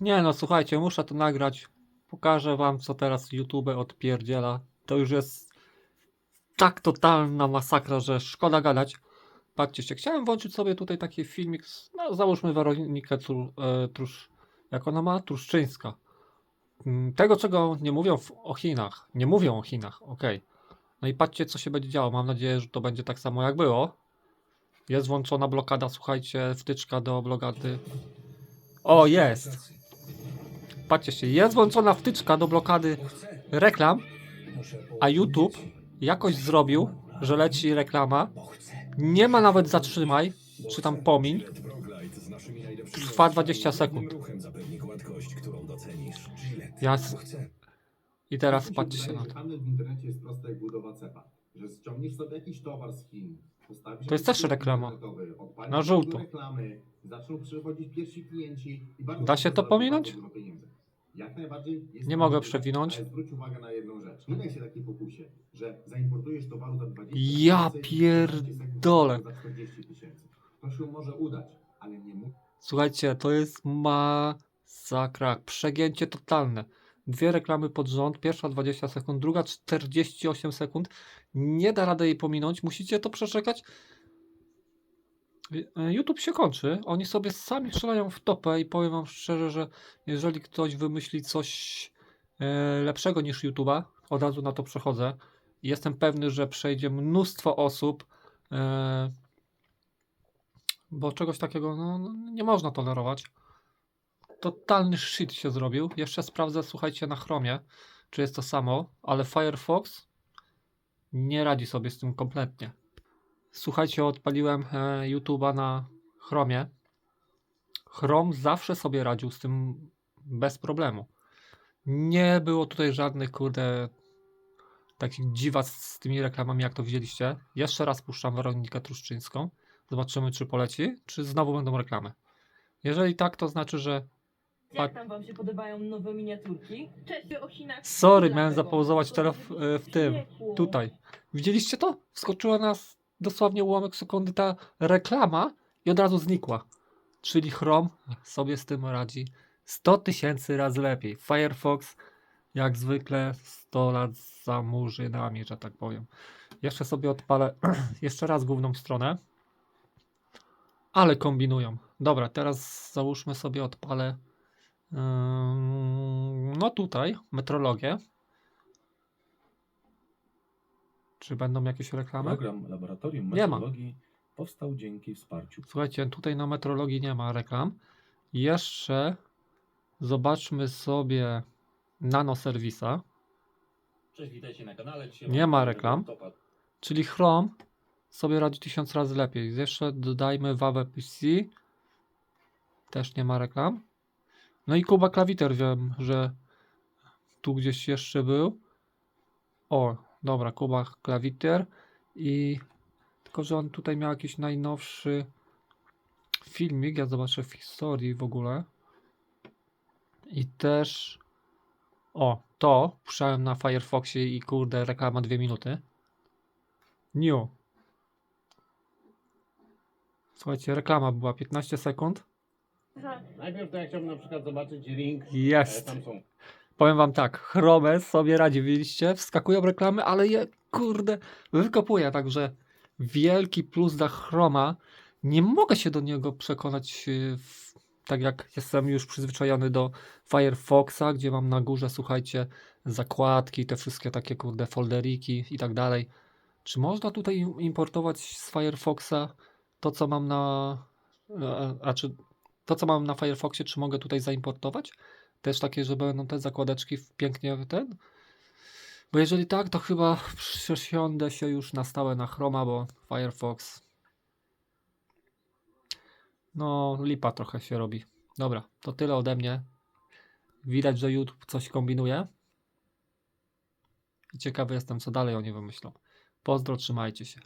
Nie no, słuchajcie, muszę to nagrać. Pokażę wam, co teraz YouTube odpierdziela. To już jest tak totalna masakra, że szkoda gadać. Patrzcie się, chciałem włączyć sobie tutaj taki filmik, no załóżmy Weronikę Tru, e, Trusz, jak ona ma? Truszczyńska. Mm, Tego, czego nie mówią w, o Chinach. Nie mówią o Chinach, okej. No i patrzcie, co się będzie działo. Mam nadzieję, że to będzie tak samo jak było. Jest włączona blokada, słuchajcie, wtyczka do blokady. O, jest! Patrzcie się, jest włączona wtyczka do blokady reklam, a YouTube jakoś zrobił, że leci reklama. Nie ma nawet zatrzymaj, czy tam pomiń. Trwa 20 sekund. Jas. I teraz patrzcie się na to. To jest też reklama. Na żółto. Da się to pominąć? Jak najbardziej jest Nie mogę przewinąć. Ale zwróć uwagę na jedną rzecz. Nie daj się takiej pokusie, że zaimportujesz towaru za 20 Ja tysięcy pierdolę. za 40 tysięcy. To się może udać, ale nie mu. Słuchajcie, to jest masakra. Przegięcie totalne. Dwie reklamy pod rząd, pierwsza 20 sekund, druga 48 sekund. Nie da rady jej pominąć, musicie to przeczekać. Y- YouTube się kończy. Oni sobie sami strzelają w topę i powiem wam szczerze, że jeżeli ktoś wymyśli coś e, lepszego niż YouTube'a, od razu na to przechodzę. Jestem pewny, że przejdzie mnóstwo osób, e, bo czegoś takiego no, no, nie można tolerować. Totalny shit się zrobił. Jeszcze sprawdzę, słuchajcie, na Chromie, czy jest to samo, ale Firefox nie radzi sobie z tym kompletnie. Słuchajcie, odpaliłem e, YouTube'a na Chromie. Chrome zawsze sobie radził z tym bez problemu. Nie było tutaj żadnych, kurde, takich dziwac z tymi reklamami, jak to widzieliście. Jeszcze raz puszczam Weronikę Truszczyńską. Zobaczymy, czy poleci, czy znowu będą reklamy. Jeżeli tak, to znaczy, że Jak tam wam się podobają nowe miniaturki? Cześć o Chinach. Sorry, miałem zapauzować teraz w, w tym, tutaj. Widzieliście to? Wskoczyła nas dosłownie ułamek sekundy ta reklama i od razu znikła. Czyli Chrome sobie z tym radzi 100 tysięcy razy lepiej. Firefox jak zwykle 100 lat za murzynami, że tak powiem. Jeszcze sobie odpalę jeszcze raz główną stronę. Ale kombinują. Dobra, teraz załóżmy sobie odpalę no tutaj metrologię. Czy będą jakieś reklamy? Program Laboratorium Nie ma. Metrologii powstał dzięki wsparciu Słuchajcie, tutaj na metrologii nie ma reklam. Jeszcze zobaczmy sobie nanoserwisa, Cześć, witajcie na kanale. Dzisiaj Nie ma reklam. czyli Chrome sobie radzi tysiąc razy lepiej. Jeszcze dodajmy Wawe PC. Też nie ma reklam. No i Kuba Klawiter wiem, że tu gdzieś jeszcze był. O, dobra, Kuba Klawiter i tylko, że on tutaj miał jakiś najnowszy filmik, ja zobaczę w historii w ogóle. I też o, to puszczałem na Firefoxie i kurde, reklama dwie minuty. New. Słuchajcie, reklama była 15 sekund. Najpierw to ja chciałbym na przykład zobaczyć link. e, Jest. Tam są. Powiem wam tak, Chrome sobie radzi, widzieliście? Wskakują reklamy, ale je, kurde, wykopuje, także wielki plus dla Chroma. Nie mogę się do niego przekonać, yy, w, tak jak jestem już przyzwyczajony do Firefoxa, gdzie mam na górze, słuchajcie, zakładki, te wszystkie takie, kurde, folderiki i tak dalej. Czy można tutaj im- importować z Firefoxa to, co mam na... A, a czy to, co mam na Firefoxie, czy mogę tutaj zaimportować? Też takie, że będą te zakładeczki pięknie ten. Bo jeżeli tak, to chyba przesiądę się już na stałe na Chroma, bo Firefox. No, lipa trochę się robi. Dobra, to tyle ode mnie. Widać, że YouTube coś kombinuje. I ciekawy jestem, co dalej oni wymyślą. Pozdro, trzymajcie się.